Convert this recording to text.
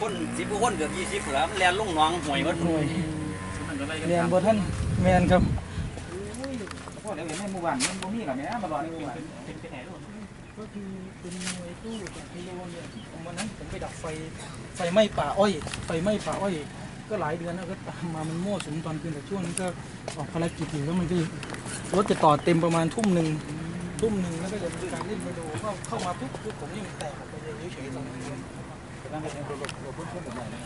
คนสิบกว่าคนเกือบยี่สิบแล้วมันแล่นลงหนองห่วยหมดหน่วยเรียนบ่ท่านแมนครับพวกเดี๋ยวเห็นในหมู่บ้านมันบ่มีหรอกแม่มารอในหมู่บ้านก็คือเป็นหน่วยตู้จากกิโลเนี่ยผมวันนั้นผมไปดับไฟไฟไหม้ป่าอ้อยไฟไหม้ป่าอ้อยก็หลายเดือนแล้วก็ตามมามันมั่วสุมตอนคืนแต่ช่วงนี้ก็ออกภารกิจอยู่แล้วมันก็รถจะต่อเต็มประมาณทุ่มหนึ่งทุ่มหนึ่งแล้วก็จะมีการเล่นไมโลก็เข้ามาปุ๊บคือผมยังแตกออกไปเลยเฉยๆตอนนั้น ตั้งแต่เ